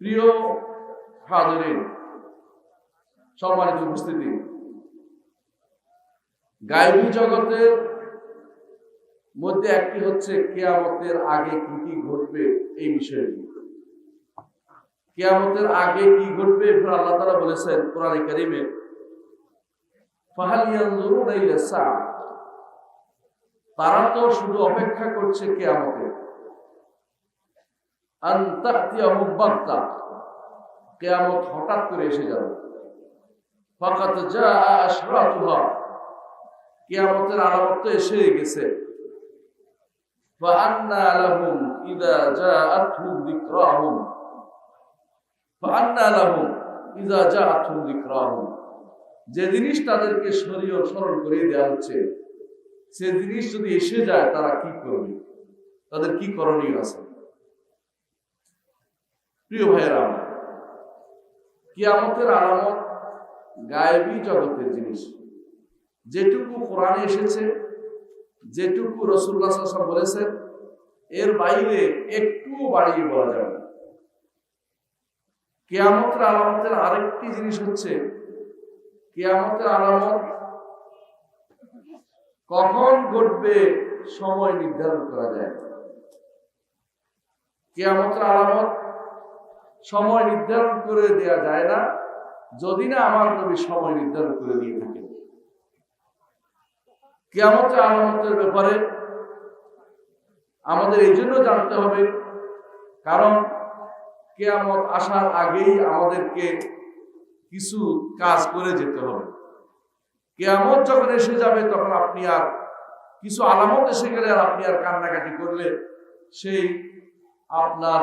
প্রিয় হাজরিন সম্মানিত উপস্থিতি গায়বী জগতের মধ্যে একটি হচ্ছে কেয়ামতের আগে কি কি ঘটবে এই বিষয়টি কেয়ামতের আগে কি ঘটবে এরপর আল্লাহ তারা বলেছেন কোরআন কারিমে তারা তো শুধু অপেক্ষা করছে কেয়ামতে আন তাতিয়াহুম বাগতা কেয়ামত হঠাৎ করে এসে যাবে ফকাত যা কেয়ামতের আলামত তো এসে গেছে। যে জিনিস তাদেরকে স্মরীয় স্মরণ করিয়ে দেওয়া হচ্ছে, সে জিনিস যদি এসে যায়, তারা কি করবে? তাদের কি করণীয় আছে? প্রিয় ভাইয়েরা, কিয়ামতের আলামত গায়েবী জগতের জিনিস। যেটুকু কোরআনে এসেছে, যেটুকু রসুল্লাহ সাল্লাল্লাহু বলেছেন, এর বাইরে একটু বাড়িয়ে বলা যাবে কেয়ামতের আলামতের আরেকটি জিনিস হচ্ছে, কেয়ামতের আলামত কখন ঘটবে সময় নির্ধারণ করা যায়। কেয়ামতের আলামত সময় নির্ধারণ করে দেয়া যায় না, যদি না আমার নবী সময় নির্ধারণ করে দিয়ে থাকে কেয়ামতের আলামতের ব্যাপারে আমাদের এই জন্য জানতে হবে, কারণ কেয়ামত আসার আগেই আমাদেরকে কিছু কাজ করে যেতে হবে। কেয়ামত যখন এসে যাবে, তখন আপনি আর কিছু আলামত এসে গেলে আর আপনি আর কান্নাকাটি করলে সেই আপনার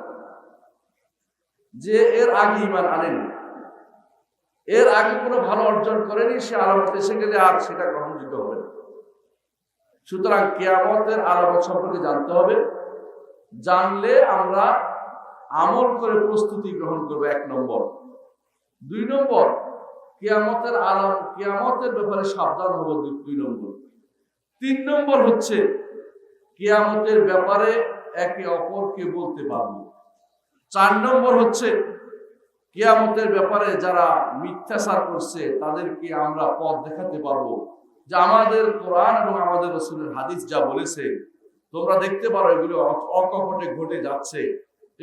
যে এর আগে ইমান আনেনি। এর আগে কোনো ভালো অর্জন করেনি, সে আলামত এসে গেলে আর সেটা গ্রহণযোগ্য হবে সুতরাং কেয়ামতের আলামত সম্পর্কে জানতে হবে। জানলে আমরা আমল করে প্রস্তুতি গ্রহণ করব এক নম্বর। দুই নম্বর, কেয়ামতের আলাম কেয়ামতের ব্যাপারে সাবধান হব দুই নম্বর। তিন নম্বর হচ্ছে, কেয়ামতের ব্যাপারে একে অপরকে বলতে পারব। চার নম্বর হচ্ছে কেয়ামতের ব্যাপারে যারা মিথ্যাচার করছে, তাদেরকে আমরা পথ দেখাতে পারব। যে আমাদের কোরআন এবং আমাদের রসুলের হাদিস যা বলেছে, তোমরা দেখতে পারো এগুলি অকপটে ঘটে যাচ্ছে।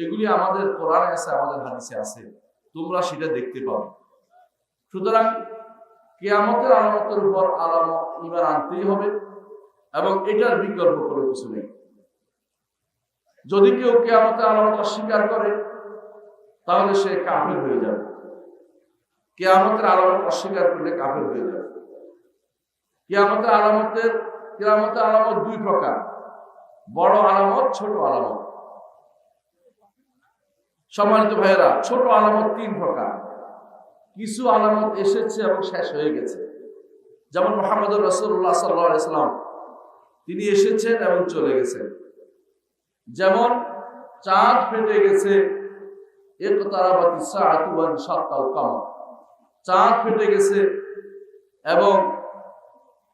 এগুলি আমাদের কোরআনে আছে, আমাদের হাদিসে আছে। তোমরা সেটা দেখতে পাবে সুতরাং কেয়ামতের আলামতের উপর আলামত ইমান আনতেই হবে এবং এটার বিকল্প কোনো কিছু নেই। যদি কেউ কেয়ামতের আলামত অস্বীকার করে, তাহলে সে কাফের হয়ে যাবে। কেয়ামতের আলামত অস্বীকার করলে কাফের হয়ে যাবে। কেয়ামতের আলামতের, কেয়ামতের আলামত দুই প্রকার। বড় আলামত, ছোট আলামত। সম্মানিত ভাইয়েরা, ছোট আলামত তিন প্রকার। কিছু আলামত এসেছে এবং শেষ হয়ে গেছে। যেমন মোহাম্মদ রসুল্লাহ সাল্লাম তিনি এসেছেন এবং চলে গেছেন। যেমন চাঁদ ফেটে গেছে চাঁদ ফেটে গেছে এবং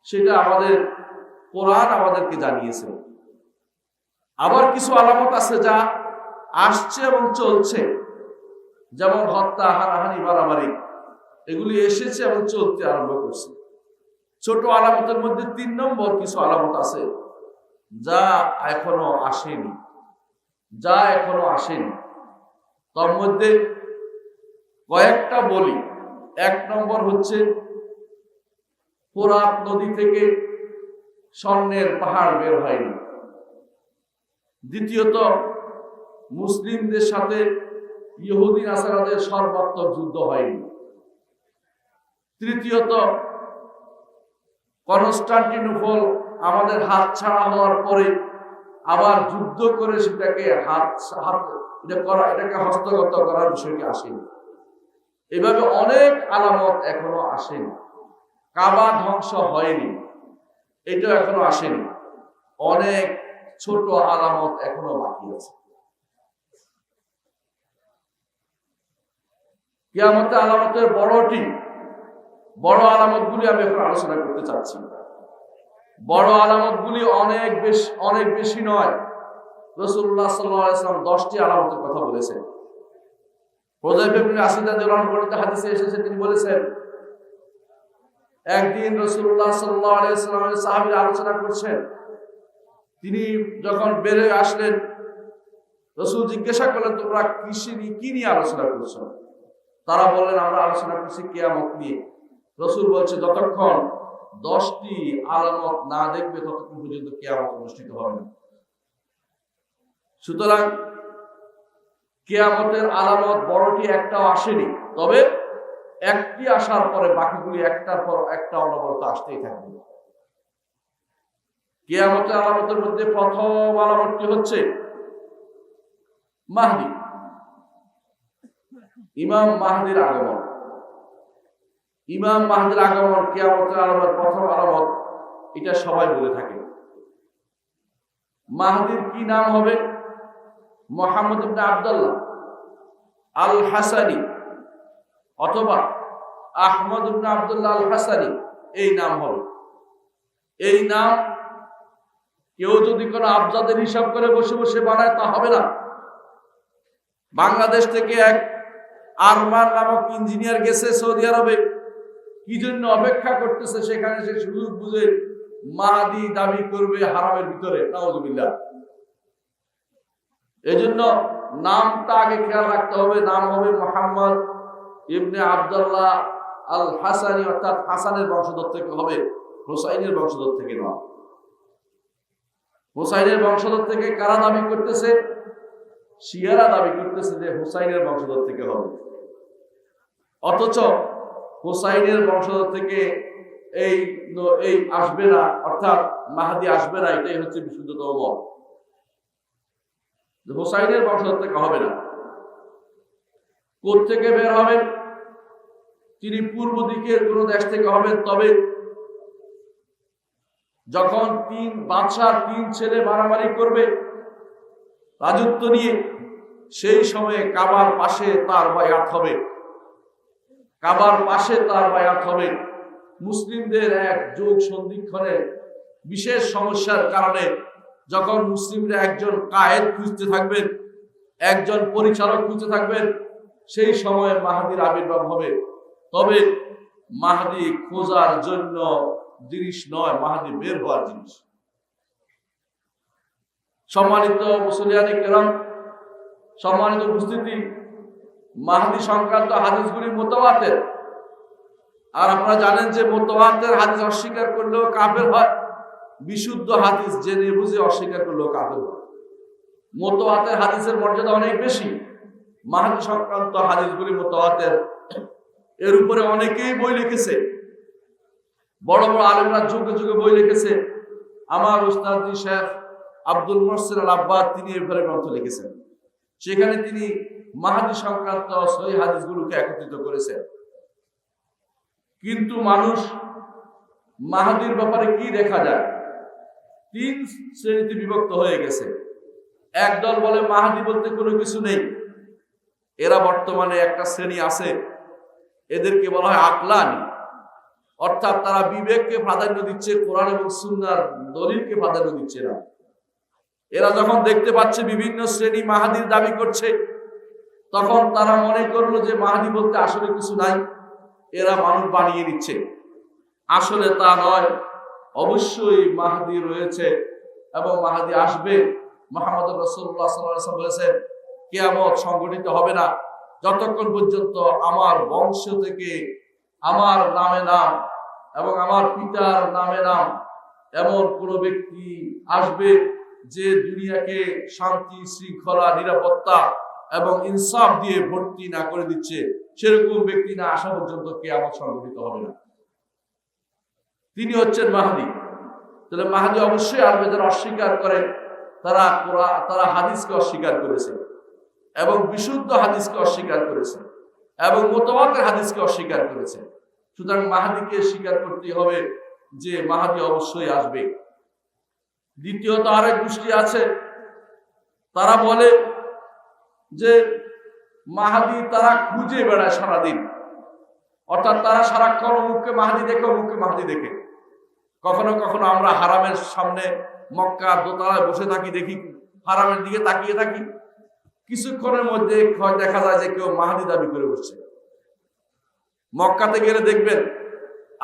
সেটা আমাদের কোরআন আমাদেরকে জানিয়েছে। আবার কিছু আলামত আছে যা আসছে এবং চলছে। যেমন হত্যা, হানাহানি, মারামারি, এগুলি এসেছে এবং চলতে আরম্ভ করছে। ছোট আলামতের মধ্যে তিন নম্বর কিছু আলামত আছে যা এখনও আসেনি। যা এখনও আসেনি। তার মধ্যে কয়েকটা বলি। এক নম্বর হচ্ছে ফোরাত নদী থেকে স্বর্ণের পাহাড় বের হয়নি। দ্বিতীয়ত, মুসলিমদের সাথে ইহুদি নাসারাদের সর্বাত্মক যুদ্ধ হয়নি। তৃতীয়ত, কনস্টান্টিনোপল আমাদের হাত ছাড়া হওয়ার পরে আবার যুদ্ধ করে সেটাকে হাত হাত, এটা করা, এটাকে হস্তগত করার বিষয়টি আসেনি। এভাবে অনেক আলামত এখনও আসেনি। কাবা ধ্বংস হয়নি এটা এখনও আসেনি। অনেক ছোট আলামত এখনও বাকি আছে। কিয়ামতের আলামতের বড়টি, বড় আলামতগুলি আমি এখন আলোচনা করতে চাচ্ছি। বড় আলামতগুলি অনেক বেশি অনেক বেশি নয়। রসুল্লাহ সাল্লাম দশটি আলামতের কথা বলেছেন। তিনি যখন বেড়ে আসলেন, রসুল জিজ্ঞাসা করলেন, তোমরা কৃষি নিয়ে কি নিয়ে আলোচনা করছ? তারা বললেন, আমরা আলোচনা করছি কেয়ামত নিয়ে। রসুল বলছে, যতক্ষণ দশটি আলামত না দেখবে ততক্ষণ পর্যন্ত কেয়ামত অনুষ্ঠিত হবে না। সুতরাং কেয়ামতের আলামত বড়টি একটাও আসেনি, তবে একটি আসার পরে বাকিগুলি একটার পর একটা অনবরত আসতেই থাকবে। কেয়ামতের আলামতের মধ্যে প্রথম আলামতটি হচ্ছে মাহদি। ইমাম মাহদির আগমন। ইমাম মাহদির আগমন, কেয়ামতের আলামত, প্রথম আলামত, এটা সবাই বলে থাকে। মাহদির কি নাম হবে? মোহাম্মদ আবদুল্লাহ আল হাসানি অথবা আহমদ ইবনে আবদুল্লাহ আল হাসানি এই নাম হবে। এই নাম কেউ যদি কোনো আবজাদের হিসাব করে বসে বসে বানায়, তা হবে না। বাংলাদেশ থেকে এক আরমান নামক ইঞ্জিনিয়ার গেছে সৌদি আরবে। কি জন্য অপেক্ষা করতেছে সেখানে সে সুযোগ বুঝে মাহাদি দাবি করবে হারামের ভিতরে? নওয়াজুবিল্লাহ এজন্য নামটা আগে খেয়াল রাখতে হবে। নাম হবে মোহাম্মদ ইবনে আবদুল্লাহ আল হাসানি অর্থাৎ হাসানের বংশধর থেকে হবে, হোসাইনের বংশধর থেকে নয়। হোসাইনের বংশধর থেকে কারা দাবি করতেছে? শিয়ারা দাবি করতেছে যে হুসাইনের বংশধর থেকে হবে। অথচ হুসাইনের বংশধর থেকে এই এই আসবে না, অর্থাৎ মাহাদি আসবে না, এটাই হচ্ছে বিশুদ্ধতম মত। হুসাইনের বংশধর থেকে হবে না। থেকে বের হবেন? তিনি পূর্ব দিকের কোন দেশ থেকে হবেন, তবে যখন তিন বাদশার তিন ছেলে মারামারি করবে, রাজত্ব নিয়ে, সেই সময়ে কাবার পাশে তার বায়াত হবে। কাবার পাশে তার বায়াত হবে। মুসলিমদের এক যোগ সন্ধিক্ষণে বিশেষ সমস্যার কারণে যখন মুসলিমরা একজন কায়েদ খুঁজতে থাকবেন, একজন পরিচালক খুঁজতে থাকবেন, সেই সময়ে মাহাদির আবির্ভাব হবে। তবে মাহাদি খোঁজার জন্য জিনিস নয়, মাহাদি বের হওয়ার জিনিস। সম্মানিত মুসলিয়ানি কেরম, সম্মানিত উপস্থিতি মাহাদি সংক্রান্ত হাদিসগুলি মোতাবাতের। আর আপনারা জানেন যে মোতাবাতের হাদিস অস্বীকার করলেও কাফের হয়। বিশুদ্ধ হাদিস জেনে বুঝে অস্বীকার করলেও কাফের হয়। মোতাবাতের হাদিসের মর্যাদা অনেক বেশি। মাহাদি সংক্রান্ত হাদিসগুলি মোতাবাতের। এর উপরে অনেকেই বই লিখেছে। বড় বড় আলেমরা যুগে যুগে বই লিখেছে। আমার উস্তাদি শেখ আব্দুল মহসিন আল আব্বাদ তিনি এভাবে গ্রন্থ লিখেছেন। সেখানে তিনি মাহাদি সংক্রান্ত সহি হাদিসগুলোকে একত্রিত করেছেন। কিন্তু মানুষ মাহাদির ব্যাপারে কি দেখা যায়? তিন শ্রেণীতে বিভক্ত হয়ে গেছে। একদল বলে মাহাদি বলতে কোনো কিছু নেই। এরা বর্তমানে একটা শ্রেণি আছে। এদেরকে বলা হয় আকলানি। অর্থাৎ তারা বিবেককে প্রাধান্য দিচ্ছে, কোরআন এবং সুন্নার দলিলকে প্রাধান্য দিচ্ছে না। এরা যখন দেখতে পাচ্ছে বিভিন্ন শ্রেণি মাহাদির দাবি করছে তখন তারা মনে করল যে মাহাদি বলতে আসলে কিছু নাই, এরা মানুষ বানিয়ে নিচ্ছে। আসলে তা নয়, অবশ্যই মাহাদি রয়েছে এবং মাহাদি আসবে। মোহাম্মদ রসুল্লাহ বলেছেন, কেয়ামত সংগঠিত হবে না। যতক্ষণ পর্যন্ত আমার বংশ থেকে আমার নামে নাম এবং আমার পিতার নামে নাম এমন কোন ব্যক্তি আসবে যে দুনিয়াকে শান্তি, শৃঙ্খলা, নিরাপত্তা এবং ইনসাফ দিয়ে ভর্তি না করে দিচ্ছে, সেরকম ব্যক্তি না আসা পর্যন্ত কে আমার সংগঠিত হবে না। তিনি হচ্ছেন মাহাদি। তাহলে মাহাদি অবশ্যই আসবে যারা অস্বীকার করে, তারা তারা হাদিসকে অস্বীকার করেছে এবং বিশুদ্ধ হাদিসকে অস্বীকার করেছে এবং মোতাবাতের হাদিসকে অস্বীকার করেছে। সুতরাং মাহাদিকে স্বীকার করতে হবে যে মাহাদি অবশ্যই আসবে। দ্বিতীয়ত আরেক গোষ্ঠী আছে, তারা বলে যে মাহাদি তারা খুঁজে বেড়ায় সারাদিন। অর্থাৎ তারা সারাক্ষণ অমুককে মাহাদি দেখে, অমুককে মাহাদি দেখে। কখনো কখনো আমরা হারামের সামনে মক্কা দোতলায় বসে থাকি, দেখি হারামের দিকে তাকিয়ে থাকি। কিছুক্ষণের মধ্যে দেখা যায় যে কেউ মাহাদি দাবি করে বসছে। মক্কাতে গেলে দেখবেন,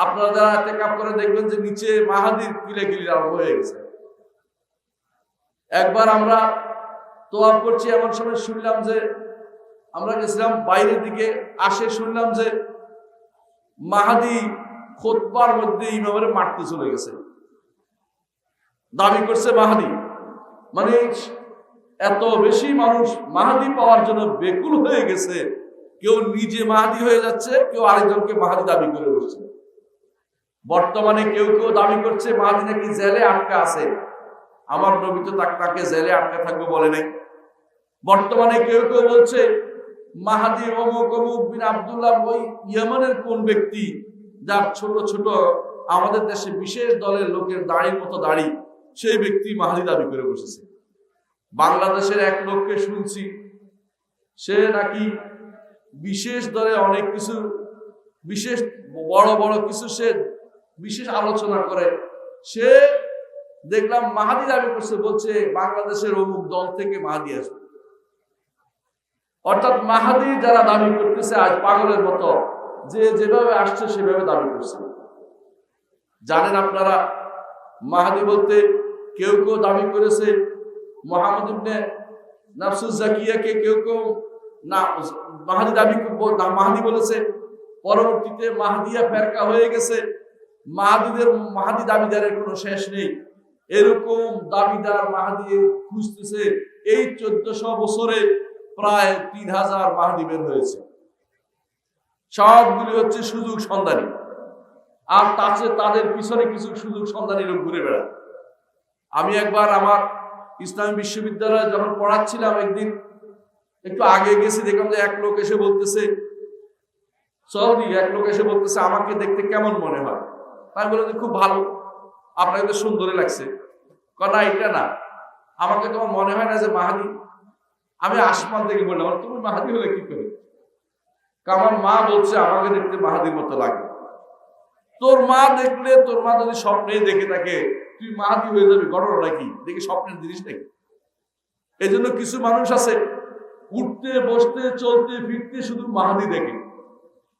আপনারা যারা টেকআপ করে দেখবেন যে নিচে মাহাদির কিলে কিলি আরম্ভ হয়ে গেছে। একবার আমরা তোয়াব করছি, এমন সময় শুনলাম যে, আমরা গেছিলাম বাইরের দিকে, আসে শুনলাম যে, মাহাদি খোদবার মধ্যে ইমামের মারতে চলে গেছে। দাবি করছে মাহাদি। মানে এত বেশি মানুষ মাহাদি পাওয়ার জন্য বেকুল হয়ে গেছে, কেউ নিজে মাহাদি হয়ে যাচ্ছে, কেউ আরেকজনকে মাহাদি দাবি করে বসছে। বর্তমানে কেউ কেউ দাবি করছে, মাহাদি নাকি জেলে আটকা আছে। আমার নবী তো তাকে জেলে আটকা থাকবে বলে নাই। বর্তমানে কেউ কেউ বলছে, মাহাদি অমুক অমুক বিন আবদুল্লাহ ওই ইয়েমানের কোন ব্যক্তি যার ছোট ছোট আমাদের দেশে বিশেষ দলের লোকের দাড়ির মতো দাড়ি, সেই ব্যক্তি মাহাদি দাবি করে বসেছে। বাংলাদেশের এক লোককে শুনছি, সে নাকি বিশেষ দলে অনেক কিছু, বিশেষ বড় বড় কিছু সে বিশেষ আলোচনা করে। সে দেখলাম মাহাদি দাবি করছে, বলছে বাংলাদেশের অমুক দল থেকে মাহাদি আসবে। অর্থাৎ মাহাদি যারা দাবি করতেছে আজ পাগলের মতো, যে যেভাবে আসছে সেভাবে দাবি করছে। জানেন আপনারা, মাহাদি বলতে কেউ কেউ দাবি করেছে মোহাম্মদ ইবনে নাফসুজ জাকিয়াকে কেউ কেউ না, মাহাদি দাবি মাহাদি বলেছে। পরবর্তীতে মাহাদিয়া ফেরকা হয়ে গেছে। মাহাদিদের, মাহাদি দাবিদারের কোনো শেষ নেই। এরকম দাবিদার মাহাদি খুঁজতেছে এই চোদ্দশো বছরে প্রায় তিন হাজার মাহাদি বের হয়েছে। সবগুলি হচ্ছে সুযোগ সন্ধানী। আর তাছে তাদের পিছনে কিছু সুযোগ সন্ধানী লোক ঘুরে বেড়ায়। আমি একবার আমার ইসলামী বিশ্ববিদ্যালয়ে যখন পড়াচ্ছিলাম একদিন, একটু আগে গেছি, দেখলাম যে এক লোক এসে বলতেছে সৌদি এক লোক এসে বলতেছে, আমাকে দেখতে কেমন মনে হয়? আমি বললাম যে, খুব ভালো। আপনাকে তো সুন্দরই লাগছে। না, এটা না। আমাকে তোমার মনে হয় না যে মাহাদি আমি আসমান থেকে বললাম "আর তুমি মাহাদি হলে কি করে আমার মা বলছে আমাকে দেখতে মাহাদির মতো লাগে। তোর মা দেখলে তোর মা যদি স্বপ্নে দেখে থাকে তুই মাহাদি হয়ে যাবি ঘটনাটা কি দেখি স্বপ্নের জিনিস নাকি? এই জন্য কিছু মানুষ আছে উঠতে বসতে চলতে ফিরতে শুধু মাহাদি দেখে।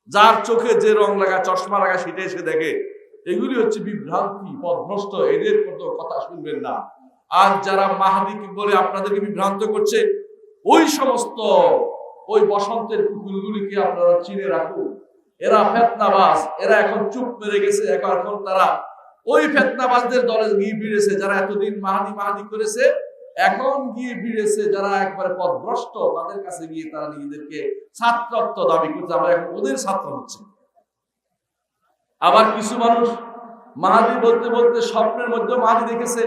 যার চোখে যে রং লাগা চশমা লাগা সেটা এসে দেখে। এগুলি হচ্ছে বিভ্রান্তি পথভ্রষ্ট এদের কোনো কথা শুনবেন না। আর যারা মাহাদি বলে আপনাদেরকে বিভ্রান্ত করছে ওই সমস্ত ওই বসন্তের কুকুরগুলিকে আপনারা চিনে রাখুন। এরা ফেতনাবাজ, এরা এখন চুপ মেরে গেছে। এখন তারা ওই ফেতনাবাজদের দলে গিয়ে ভিড়েছে, যারা এতদিন মাহাদি মাহাদি করেছে, এখন গিয়ে ভিড়েছে, যারা একবারে পথভ্রষ্ট, তাদের কাছে গিয়ে তারা নিজেদেরকে ছাত্রত্ব দাবি করছে। আমরা এখন ওদের ছাত্র হচ্ছে। আবার কিছু মানুষ মাহাদি বলতে বলতে স্বপ্নের মধ্যে মাহাদি দেখেছে,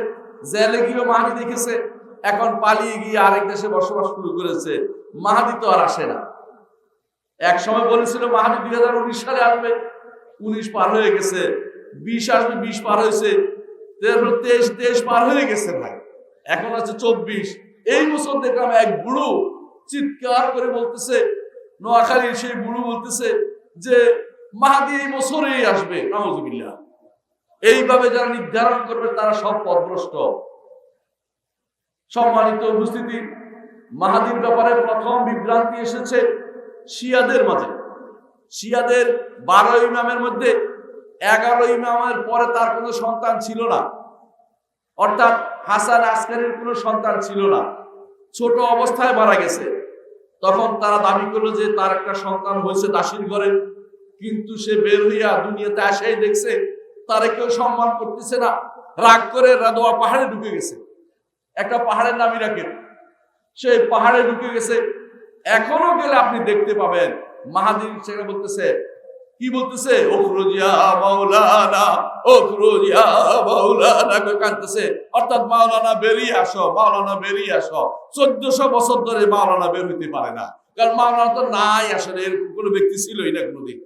জেলে গিয়েও মাহাদি দেখেছে। এখন পালিয়ে গিয়ে আরেক দেশে বসবাস শুরু করেছে, মাহাদি তো আর আসে না। এক সময় বলেছিল, মাহাদি দুই হাজার উনিশ সালে আসবে, উনিশ পার হয়ে গেছে, বিশ আসবে, বিশ পার হয়েছে তেইশ তেইশ পার হয়ে গেছে ভাই। এখন আছে চব্বিশ। এই বছর দেখলাম এক বুড়ো চিৎকার করে বলতেছে, নোয়াখালীর সেই বুড়ো বলতেছে যে, মাহাদি এই বছরেই আসবে নামজুবিল্লাহ এইভাবে যারা নির্ধারণ করবে, তারা সব পদভ্রষ্ট। সম্মানিত উপস্থিতি, মাহাদির ব্যাপারে প্রথম বিভ্রান্তি এসেছে শিয়াদের মাঝে। শিয়াদের বারো ইমামের মধ্যে এগারো ইমামের পরে তার কোনো সন্তান ছিল না। অর্থাৎ হাসান আসকারের কোনো সন্তান ছিল না। ছোট অবস্থায় মারা গেছে। তখন তারা দাবি করল যে তার একটা সন্তান হয়েছে দাসীর ঘরে। কিন্তু সে বের হইয়া দুনিয়াতে আসাই দেখছে, তারে কেউ সম্মান করতেছে না। রাগ করে রাদোয়া পাহাড়ে ঢুকে গেছে। একটা পাহাড়ের নাম ইরাকের সেই পাহাড়ে ঢুকে গেছে। এখনও গেলে আপনি দেখতে পাবেন। মাহাদির সেটা বলতেছে, কি বলতেছে? ওখরুজিয়া মাওলানা ওখরুজিয়া মাওলানা কাঁদতেছে? অর্থাৎ মাওলানা বেরিয়ে আসো, মাওলানা বেরিয়ে আসো। চোদ্দশো বছর ধরে মাওলানা বের হইতে পারে না। কারণ মাওলানা তো নাই আসলে, এরকম কোনো ব্যক্তি ছিলই না কোনোদিন।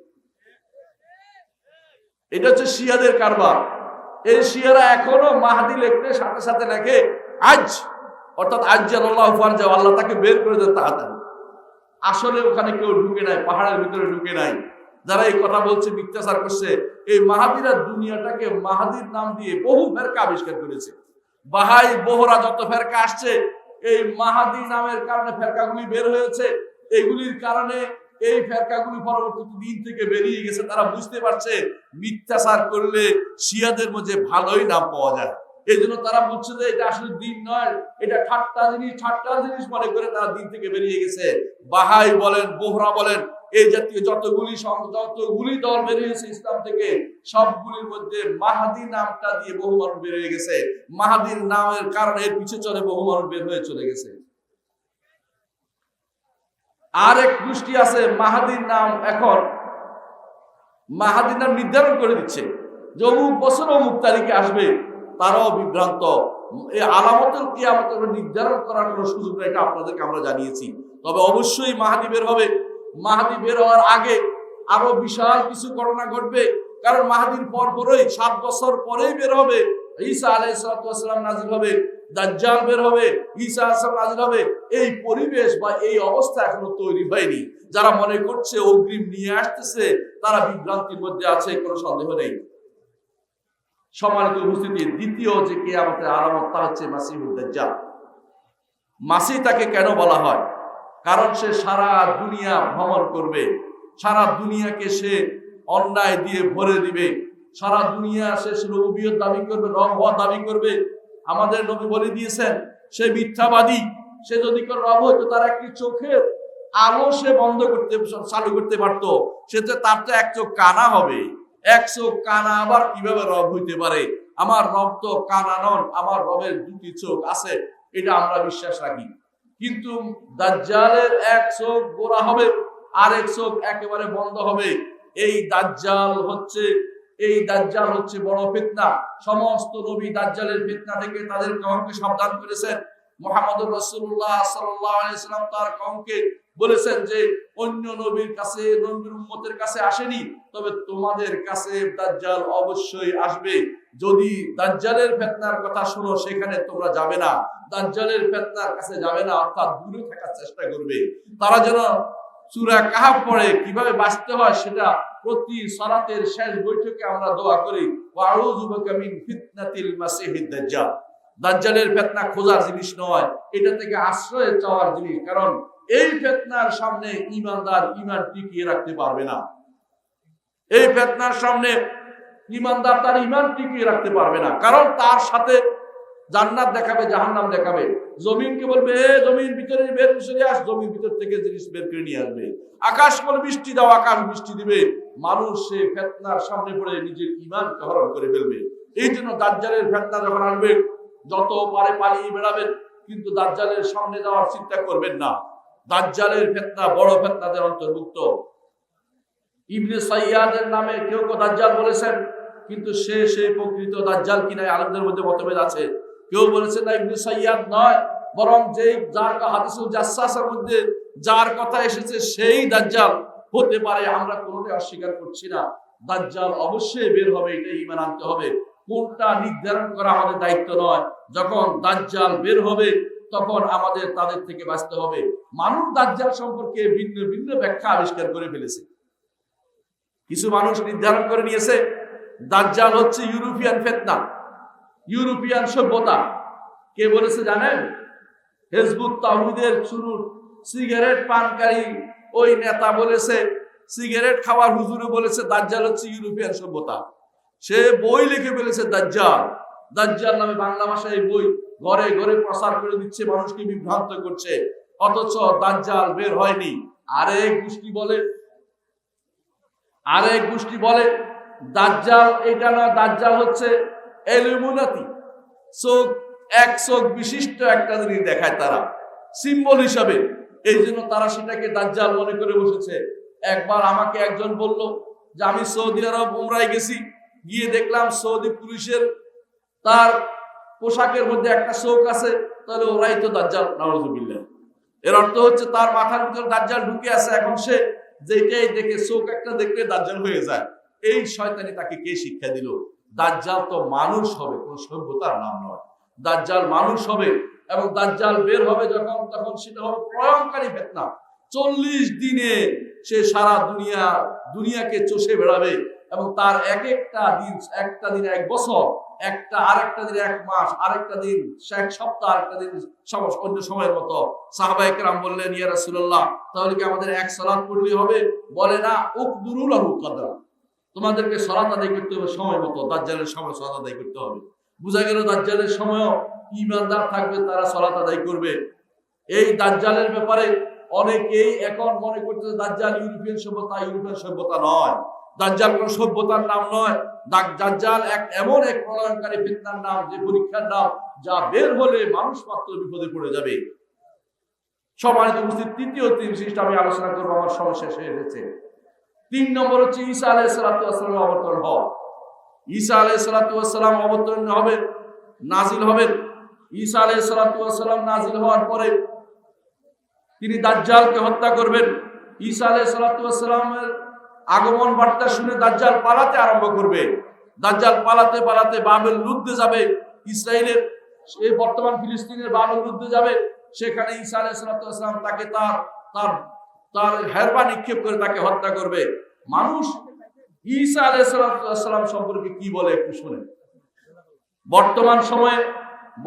এটা হচ্ছে শিয়াদের কারবার। এই শিয়ারা এখনও মাহাদি লিখতে সাথে সাথে লেখে আজ, অর্থাৎ আজ আল্লাহ ফারজা আল্লাহ তাকে বের করে দেন তাড়াতাড়ি আসলে ওখানে কেউ ঢুকে নাই, পাহাড়ের ভিতরে ঢুকে নাই। যারা এই কথা বলছে, মিথ্যাচার করছে, এই মাহাদিরা দুনিয়াটাকে মাহাদির নাম দিয়ে বহু ফেরকা আবিষ্কার করেছে। বাহাই bohra যত ফেরকা আসছে, এই মাহাদি নামের কারণে ফেরকাগুলি বের হয়েছে। এগুলির কারণে এই ফেরকাগুলি পরবর্তী দিন থেকে বেরিয়ে গেছে। তারা বুঝতে পারছে, মিথ্যাচার করলে শিয়াদের মধ্যে ভালোই নাম পাওয়া যায়। এই জন্য তারা বুঝছে যে এটা আসলে দিন নয়, এটা ঠাট্টা জিনিস ঠাট্টা জিনিস মনে করে তারা দিন থেকে বেরিয়ে গেছে। বাহাই বলেন, বোহরা বলেন, এই জাতীয় যতগুলি যতগুলি দল বেরিয়েছে ইসলাম থেকে, সবগুলির মধ্যে মাহাদি নামটা দিয়ে বহু মানুষ বের হয়ে গেছে। মাহাদির নামের কারণে এর পিছে চলে বহু মানুষ বের হয়ে চলে গেছে। আর এক গোষ্ঠী আছে, মাহাদির নাম এখন, মাহাদির নাম নির্ধারণ করে দিচ্ছে। যে অমুক বছর অমুক তারিখে আসবে তারাও বিভ্রান্ত। এই আলামতের কিয়ামতের নির্ধারণ করার কোনো সুযোগ নেই এটা আপনাদেরকে আমরা জানিয়েছি। তবে অবশ্যই মাহাদি বের হবে। মাহাদি বের হওয়ার আগে আরও বিশাল কিছু ঘটনা ঘটবে। কারণ মাহাদির পর পরই, সাত বছর পরেই বের হবে। ঈসা আলাইসালাম নাজির হবে। দাজ্জাল বের হবে। ঈসা আসলাম নাজির হবে। এই পরিবেশ বা এই অবস্থা এখনও তৈরি হয়নি। যারা মনে করছে অগ্রিম নিয়ে আসতেছে, তারা বিভ্রান্তির মধ্যে আছে, কোনো সন্দেহ নেই। সম্মানিত উপস্থিতি, দ্বিতীয় যে কে আমাদের আলামত, তা হচ্ছে মাসিহুদ দাজ্জাল। মাসি তাকে কেন বলা হয়? কারণ সে সারা দুনিয়া ভ্রমণ করবে। সারা দুনিয়াকে সে অন্যায় দিয়ে ভরে দিবে। সারা দুনিয়া সে রবিয়ত দাবি করবে রব হওয়া দাবি করবে। আমাদের নবী বলে দিয়েছেন, সে মিথ্যাবাদী। সে যদি কোনো রব হইতো তার একটি চোখের আলো সে বন্ধ করতে, চালু করতে পারতো। সে তো তার তো এক চোখ কানা হবে। এক চোখ কানা আবার কীভাবে রব হইতে পারে? আমার রব তো কানা নন, আমার রবের দুটি চোখ আছে, এটা আমরা বিশ্বাস রাখি। কিন্তু দাজ্জালের এক চোখ গোড়া হবে আর এক চোখ একেবারে বন্ধ হবে। এই দাজ্জাল হচ্ছে, এই দাজ্জাল হচ্ছে বড় ফিতনা। সমস্ত নবী দাজ্জালের ফিতনা থেকে তাদের কমকে সাবধান করেছেন। মোহাম্মদ রসুল্লাহ সাল্লাম তার কমকে বলেছেন যে, অন্য নবীর কাছে, নবীর উম্মতের কাছে আসেনি, তবে তোমাদের কাছে দাজ্জাল অবশ্যই আসবে। যদি দাজ্জালের ফেতনার কথা শুনো, সেখানে তোমরা যাবে না। দাজ্জালের ফেতনার কাছে যাবে না, অর্থাৎ দূরে থাকার চেষ্টা করবে। তারা যেন সূরা কাহাফ পড়ে, কীভাবে বাঁচতে হয় সেটা প্রতি সালাতের শেষ বৈঠকে আমরা দোয়া করি। ওয়াউযু বিকা মিন ফিতনাতিল মাসিহিদ দাজ্জাল। দাজ্জালের ফেতনা খোঁজার জিনিস নয়, এটা থেকে আশ্রয় চাওয়ার জিনিস। কারণ এই ফেতনার সামনে ইমানদার ইমান টিকিয়ে রাখতে পারবে না। এই ফেতনার সামনে ইমানদার তার ইমান টিকিয়ে রাখতে পারবে না। কারণ তার সাথে জান্নাত দেখাবে, জাহান্নাম দেখাবে। জমিনকে বলবে, এ জমিন ভিতরে বের সরে আস জমির ভিতর থেকে জিনিস বের করে নিয়ে আসবে। আকাশ বলে, বৃষ্টি দাও, আকাশ বৃষ্টি দিবে। মানুষ সে ফেতনার সামনে পড়ে নিজের ইমানকে হরণ করে ফেলবে। এই জন্য দাজ্জালের ফেতনা যখন আসবে যত পারে পালিয়ে বেড়াবেন, কিন্তু দাজ্জালের সামনে যাওয়ার চিন্তা করবেন না। দাজ্জালের ফেতনা বড় ফেতনাদের অন্তর্ভুক্ত। ইবনে সাইয়াদের নামে কেউ কেউ দাজ্জাল বলেছেন, কিন্তু সে সেই প্রকৃত দাজ্জাল কিনা আলমদের মধ্যে মতভেদ আছে। কেউ বলেছে না ইবনে সাইয়াদ নয়, বরং যে যার হাদিসুল জাসাসের মধ্যে যার কথা এসেছে সেই দাজ্জাল হতে পারে, আমরা কোনোটাই অস্বীকার করছি না। দাজ্জাল অবশ্যই বের হবে, এটা ইমান আনতে হবে। কোনটা নির্ধারণ করা আমাদের দায়িত্ব নয়। যখন দাজ্জাল বের হবে, তখন আমাদের তাদের থেকে বাঁচতে হবে। মানুষ দাজ্জাল সম্পর্কে ভিন্ন ভিন্ন ব্যাখ্যা আবিষ্কার করে ফেলেছে। কিছু মানুষ নির্ধারণ করে নিয়েছে, দাজ্জাল হচ্ছে ইউরোপিয়ান ফেতনা, ইউরোপিয়ান সভ্যতা। কে বলেছে জানেন? হেজবুত তাহুদের শুরুর সিগারেট পানকারী ওই নেতা বলেছে, সিগারেট খাওয়ার হুজুরে বলেছে, দাজ্জাল হচ্ছে ইউরোপিয়ান সভ্যতা। সে বই লিখে ফেলেছে, দাজ্জাল। দাজ্জাল নামে বাংলা ভাষায় বই ঘরে ঘরে প্রচার করে দিচ্ছে, মানুষকে বিভ্রান্ত করছে। অথচ দাজ্জাল বের হয়নি। আরেক গোষ্ঠী বলে, আরেক গোষ্ঠী বলে, দাজ্জাল এটা না, দাজ্জাল হচ্ছে এলুমিনাতি চোখ, এক চোখ বিশিষ্ট একটা জিনিস দেখায় তারা। সিম্বল হিসাবে। এই জন্য তারা সেটাকে দাজ্জাল মনে করে বসেছে। একবার আমাকে একজন বলল যে, আমি সৌদি আরব উমরায় গেছি। গিয়ে দেখলাম সৌদি পুলিশের তার পোশাকের মধ্যে একটা চোখ আছে, তাহলে ওরাই তো দাজ্জাল নাওয়াজুবিল্লাহ এর অর্থ হচ্ছে তার মাথার ভিতরে দাজ্জাল ঢুকে আছে, এখন সে যেটাই দেখে, চোখ একটা দেখলে দাজ্জাল হয়ে যায়। এই শয়তানি তাকে কে শিক্ষা দিল? দাজ্জাল তো মানুষ হবে, কোন সভ্যতার নাম নয়। দাজ্জাল মানুষ হবে, এবং দাজ্জাল বের হবে যখন, তখন সেটা হবে প্রয়ঙ্কারী ফেতনা। চল্লিশ দিনে সে সারা দুনিয়া, দুনিয়াকে চষে বেড়াবে, এবং তার এক একটা দিন একটা দিন এক বছর একটা আরেকটা দিন, এক মাস, আরেকটা দিন এক সপ্তাহ, আরেকটা দিন অন্য সময়ের মতো। সাহাবা একরাম বললেন, ইয়া রাসূলুল্লাহ, তাহলে কি আমাদের এক সালাত পড়লেই হবে? বলে, না উকদুরুল আহু কাদরা তোমাদেরকে সালাত আদায় করতে হবে সময় মতো, দাজ্জালের সময় সালাত আদায় করতে হবে। বুঝা গেল দাজ্জালের সময়ও ইমানদার থাকবে, তারা সালাত আদায় করবে। এই দাজ্জালের ব্যাপারে অনেকেই এখন মনে করছে দাজ্জাল ইউরোপিয়ান সভ্যতা ইউরোপিয়ান সভ্যতা নয়। দাজ্জাল কোন সভ্যতার নাম নয়। দাজ্জাল এক এমন এক প্রলয়নকারী ফিতনার নাম, যে পরীক্ষার নাম যা বের হলে মানুষ মাত্র বিপদে পড়ে যাবে। সম্মানিত উপস্থিত, তৃতীয় তিন বিশিষ্ট আমি আলোচনা করব, আমার সময় শেষ হয়ে গেছে তিন নম্বর হচ্ছে ঈসা আলাই সালাতাম অবতরণ হওয়া ঈসা আলাই সালাতাম অবতরণ হবে, নাজিল হবেন ঈসা আলাই সালাতাম নাজিল হওয়ার পরে তিনি দাজ্জালকে হত্যা করবেন। ঈসা আলাই সালাতামের আগমন বার্তা শুনে দাজ্জাল পালাতে আরম্ভ করবে। দাজ্জাল পালাতে পালাতে বাবেল লুদ্ধে যাবে। ইসরায়েলের এই বর্তমান ফিলিস্তিনের বাবেল লুদ্ধে যাবে। সেখানে ঈসা আলাই সালাতাম তাকে তার তার তার হেরবা নিক্ষেপ করে তাকে হত্যা করবে। মানুষ ঈসা আলাই সালাম সম্পর্কে কি বলে একটু শুনে বর্তমান সময়ে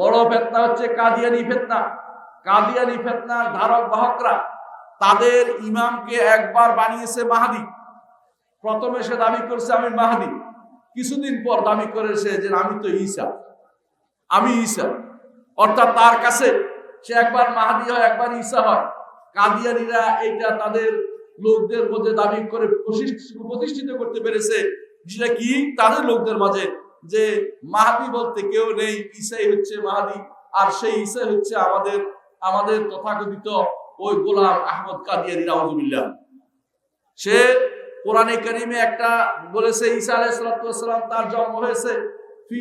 বড় ফেতনা হচ্ছে কাদিয়ানি ফেতনা। কাদিয়ানি ফেতনার ধারক বাহকরা তাদের ইমামকে একবার বানিয়েছে মাহাদি। প্রথমে সে দাবি করছে, আমি মাহাদি। কিছুদিন পর দাবি করেছে যে, আমি তো ঈসা। আমি ঈসা। অর্থাৎ তার কাছে সে একবার মাহাদি হয়, একবার ঈসা হয়। কাদিয়ানিরা এইটা তাদের লোকদের মধ্যে দাবি করে প্রতিষ্ঠিত করতে পেরেছে। সেটা কি? তাদের লোকদের মাঝে যে, মাহাদি বলতে কেউ নেই, ঈসাই হচ্ছে মাহাদি, আর সেই ঈসাই হচ্ছে আমাদের আমাদের তথাকথিত ওই গোলাম আহমদ কাদিয়ানি, রাউজুবিল্লাহ। সে কোরআনে কারিমে একটা বলেছে, ঈসা আলাইসালাম তার জন্ম হয়েছে ফি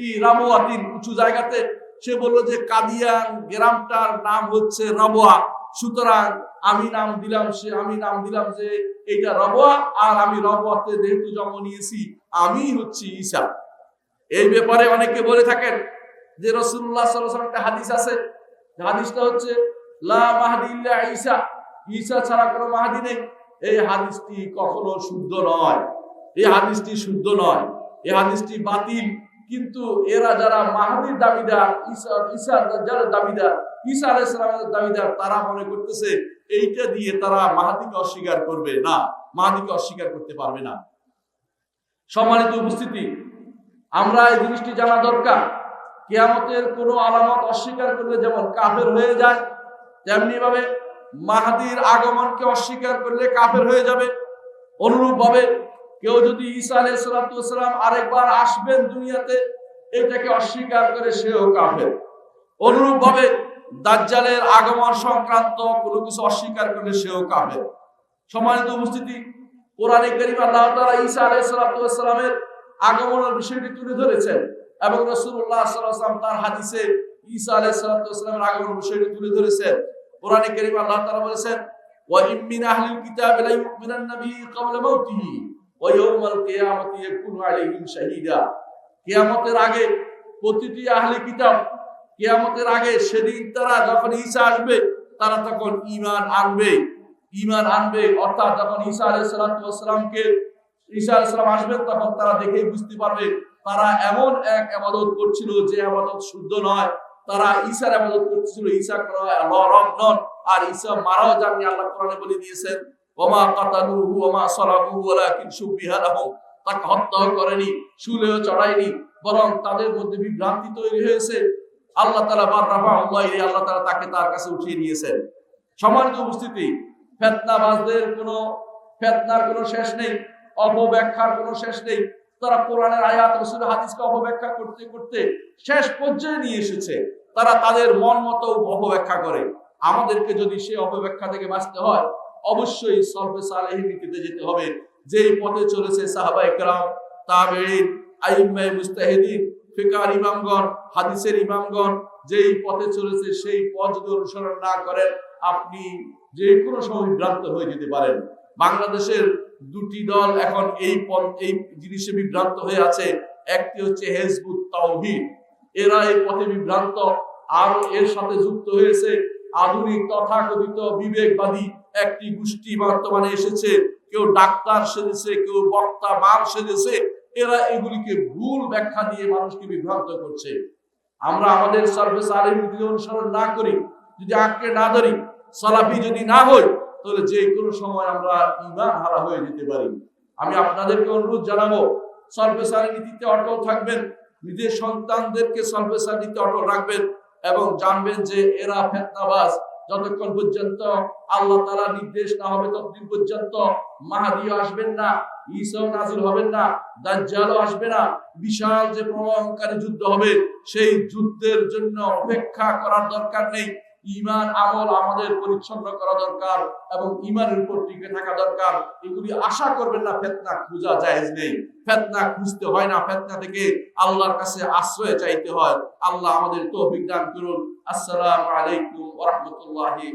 উঁচু জায়গাতে। সে বলল যে কাদিয়ান গ্রামটার নাম হচ্ছে রবোয়া সুতরাং আমি নাম দিলাম সে, আমি নাম দিলাম যে এইটা রবোয়া আর আমি রবোয়াতে যেহেতু জন্ম নিয়েছি, আমি হচ্ছি ঈশা এই ব্যাপারে অনেকে বলে থাকেন যে রসুল্লাহ সাল্লাম একটা হাদিস আছে। হাদিসটা হচ্ছে, লা মাহাদি ইল্লা ঈশা ঈসা ছাড়া কোনো মাহাদি নেই। এই হাদিসটি কখনো শুদ্ধ নয়। এই হাদিসটি শুদ্ধ নয়। এই হাদিসটি বাতিল। কিন্তু এরা যারা মাহাদির দাবিদার, ঈসা ঈসা যারা দাবিদার, ঈসা আলাইসালামের দাবিদার, তারা মনে করতেছে এইটা দিয়ে তারা মাহাদিকে অস্বীকার করবে না, মাহাদিকে অস্বীকার করতে পারবে না। সম্মানিত উপস্থিতি, আমরা এই জিনিসটি জানা দরকার। কেয়ামতের কোনো আলামত অস্বীকার করলে যেমন কাফের হয়ে যায় তেমনি ভাবে মাহাদির আগমনকে অস্বীকার করলে কাফের হয়ে যাবে। অনুরূপ ভাবে কেউ যদি ঈসা আলাইসালাম আরেকবার আসবেন দুনিয়াতে, এটাকে অস্বীকার করে সেও কাফের। অনুরূপ ভাবে দাজ্জালের আগমন সংক্রান্ত কোনো কিছু অস্বীকার করলে সেও কাফের। সম্মানিত উপস্থিতি, কোরআনে করিম আল্লাহ তাআলা ঈসা আলাইসালামের আগমনের বিষয়টি তুলে ধরেছেন এবং রসুল্লাহ সাল্লাম তার হাদিসে ঈসা আলাইসালামের আগমনের বিষয়টি তুলে ধরেছেন। কোরআনে কারীম আল্লাহ তাআলা বলেছেন, ওয়া ইম মিন আহলিল কিতাব লা ইউমিনান নবী ক্বাবলা মাউতিহি, ওয়া ইয়াউমাল কিয়ামাতি ইয়াকুনু আলাইহিম শাহীদা। কিয়ামতের আগে প্রতিটি আহলে কিতাব, কিয়ামতের আগে সেদিন তারা যখন ঈসা আসবে, তারা তখন ঈমান আনবে। ঈমান আনবে, অর্থাৎ যখন ঈসা আলাইহিস সালাতু ওয়াস সালামকে, ঈসা আলাইহিস সালাম আসবেন তখন তারা দেখেই বুঝতে পারবে, তারা এমন এক ইবাদত করছিল যে ইবাদত শুদ্ধ নয়। তারা ঈসার আবাদত করছিল ঈসা কোনো রব নন আর ঈসা মারাও যাননি, আল্লাহ কোরআনে বলে দিয়েছেন, ওমা কাতালুহু, ওমা সলাবুহু ওয়ালাকিন শুবিহা লাহুম। তাকে হত্যা করেনি, শুলেও চড়ায়নি, বরং তাদের মধ্যে বিভ্রান্তি তৈরি হয়েছে। আল্লাহ তাআলা বাররাফা আল্লাহ আল্লাহ তাআলা তাকে তার কাছে উঠিয়ে নিয়েছেন। সম্মানিত উপস্থিতি, ফেতনাবাজদের কোনো ফেতনার কোনো শেষ নেই, অপব্যাখ্যার কোনো শেষ নেই। তারা কোরআনের আয়াত রসুল হাদিসকে অপব্যাখ্যা করতে করতে শেষ পর্যায়ে নিয়ে এসেছে। তারা তাদের মন মতো অপব্যাখ্যা করে। আমাদেরকে যদি সে অপব্যাখ্যা থেকে বাঁচতে হয়, অবশ্যই সলফে সালেহীন নীতিতে যেতে হবে। যেই পথে চলেছে সাহাবা একরাম তাবেইন আইম্মাই মুস্তাহিদিন ফিকার ইমামগণ, হাদিসের ইমামগণ, যেই পথে চলেছে সেই পথ যদি অনুসরণ না করেন, আপনি যে কোনো সময় বিভ্রান্ত হয়ে যেতে পারেন। বাংলাদেশের দুটি দল এখন এই পথ- এই জিনিসে বিভ্রান্ত হয়ে আছে। একটি হচ্ছে হেজবুত তাওহীদ। এরা এই পথে বিভ্রান্ত আর এর সাথে যুক্ত হয়েছে আধুনিক তথাকথিত বিবেকবাদী একটি গোষ্ঠী বর্তমানে এসেছে। কেউ ডাক্তার সেজেছে, কেউ বক্তা বার সেজেছে, এরা এগুলিকে ভুল ব্যাখ্যা দিয়ে মানুষকে বিভ্রান্ত করছে। আমরা আমাদের সার্ভিস আলিম যদি অনুসরণ না করি, যদি আঁকড়ে না ধরি, সালাফি যদি না হই তাহলে যে কোনো সময় আমরা ইমান হারা হয়ে যেতে পারি। আমি আপনাদেরকে অনুরোধ জানাব সলভেসারি নীতিতে অটল থাকবেন নিজের সন্তানদেরকে সর্বেসা দিতে অটল রাখবেন এবং জানবেন যে এরা ফেতনাবাজ। যতক্ষণ পর্যন্ত আল্লাহ তারা নির্দেশ না হবে, ততদিন পর্যন্ত মাহাদিও আসবেন না, ঈসাও নাজিল হবেন না, দাজ্জালও আসবে না। বিশাল যে প্রবাহকারী যুদ্ধ হবে, সেই যুদ্ধের জন্য অপেক্ষা করার দরকার নেই। ইমান, আমল আমাদের পরিচ্ছন্ন করা দরকার এবং ইমানের উপর টিকে থাকা দরকার। এগুলি আশা করবেন না, ফেতনা খুঁজা জায়েজ নেই। ফেতনা খুঁজতে হয় না, ফেতনা থেকে আল্লাহর কাছে আশ্রয় চাইতে হয়। আল্লাহ আমাদের তো দান করুন। আসসালামু আলাইকুম ওয়া রাহমাতুল্লাহি